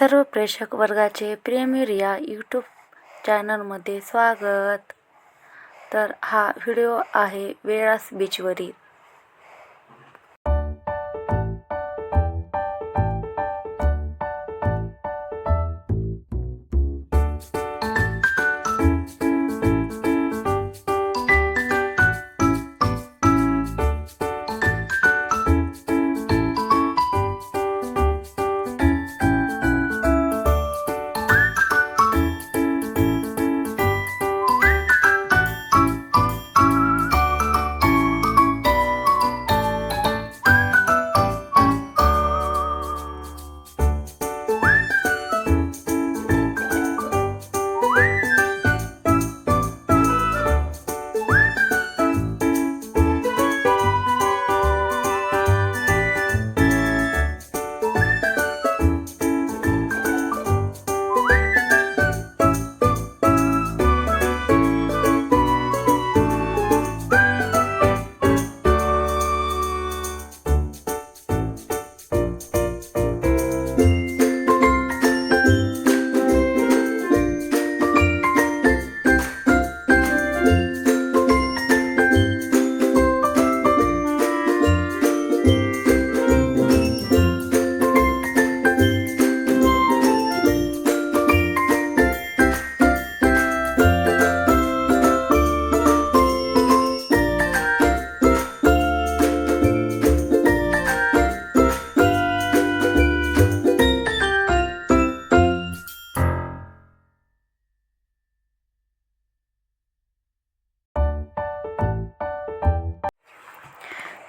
सर्व प्रेक्षक वर्गाचे प्रेमीर या यूट्यूब चॅनलमध्ये स्वागत. तर हा व्हिडिओ आहे वेळास बीचवरील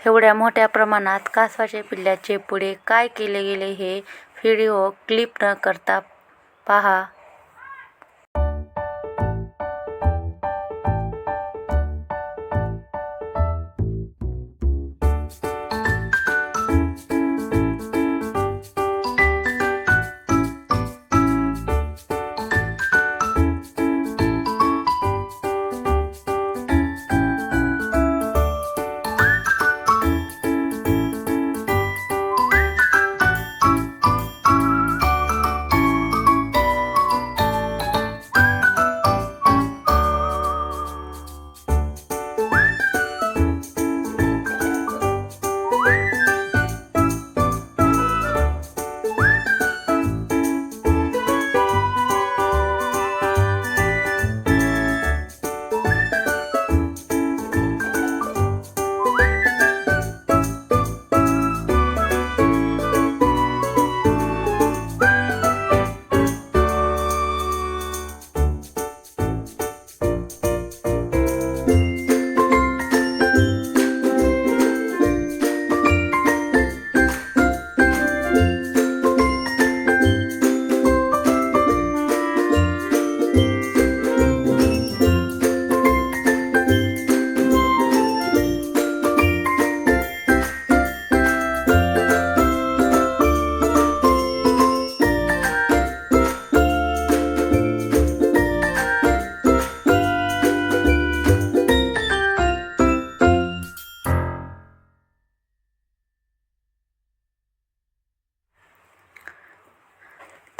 एवढ्या मोठ्या प्रमाणात कासवाच्या पिल्लाचे पुढे काय केले गेले हे व्हिडिओ क्लिप न करता पहा.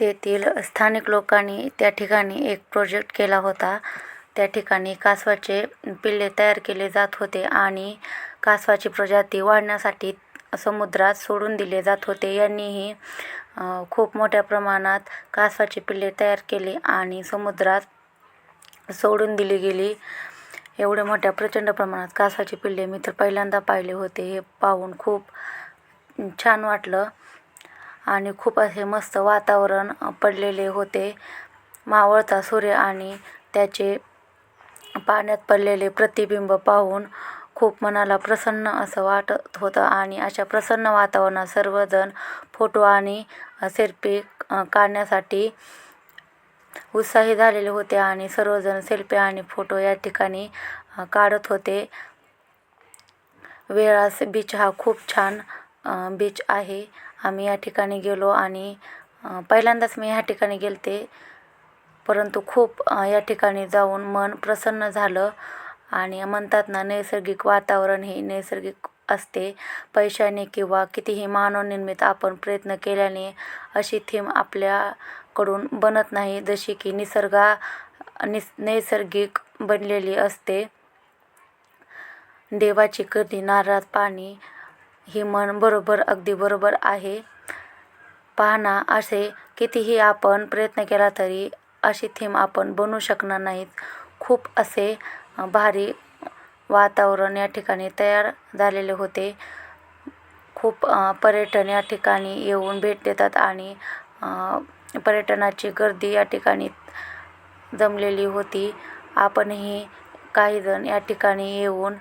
तेथील स्थानिक लोकांनी त्या ठिकाणी एक प्रोजेक्ट केला होता. त्या ठिकाणी कासवाचे पिल्ले तयार केले जात होते आणि कासवाची प्रजाती वाढण्यासाठी समुद्रात सोडून दिले जात होते. यांनीही खूप मोठ्या प्रमाणात कासवाचे पिल्ले तयार केले आणि समुद्रात सोडून दिली गेली. एवढ्या मोठ्या प्रचंड प्रमाणात कासवाचे पिल्ले मी तर पहिल्यांदा पाहिले होते. हे पाहून खूप छान वाटलं. आणि खूप असे मस्त वातावरण पडलेले होते. मावळता सूर्य आणि त्याचे पाण्यात पडलेले प्रतिबिंब पाहून खूप मनाला प्रसन्न असं वाटत होतं. आणि अशा प्रसन्न वातावरणात सर्वजण फोटो आणि सेल्फी काढण्यासाठी उत्साही झालेले होते आणि सर्वजण सेल्फी आणि फोटो या ठिकाणी काढत होते. वेळास बीच हा खूप छान बीच आहे. आम्ही या ठिकाणी गेलो आणि पहिल्यांदाच मी ह्या ठिकाणी गेलते. परंतु खूप या ठिकाणी जाऊन मन प्रसन्न झालं आणि म्हणतात ना नैसर्गिक वातावरण हे नैसर्गिक असते. पैशाने किंवा कितीही मानवनिर्मित आपण प्रयत्न केल्याने अशी थीम आपल्याकडून बनत नाही जशी की निसर्गा निस नैसर्गिक बनलेली असते. देवाची कधी नारळात पाणी ही म्हण बरोबर अगदी बरोबर आहे. पहा असे कितीही आपण प्रयत्न केला तरी अशी थीम आपण बनवू शकणार नाहीत. खूप असे भारी वातावरण या ठिकाणी तयार झालेले होते. खूप पर्यटन या ठिकाणी येऊन भेट देतात आणि पर्यटनाची गर्दी या ठिकाणी जमलेली होती. आपणही काहीजण या ठिकाणी येऊन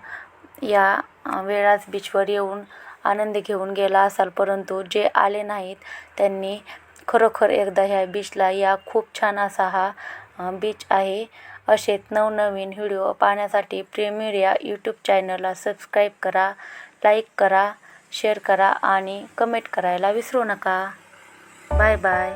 या वेळाच बीचवर येऊन आनंद घेऊन गेला असाल परंतु जे आले नाहीत त्यांनी खरोखर एकदा ह्या बीचला या खूप छान असा हा बीच आहे. असेच नवनवीन व्हिडिओ पाहण्यासाठी प्रेमियर यूट्यूब चॅनलला सबस्क्राईब करा लाईक करा शेअर करा आणि कमेंट करायला विसरू नका. Bye bye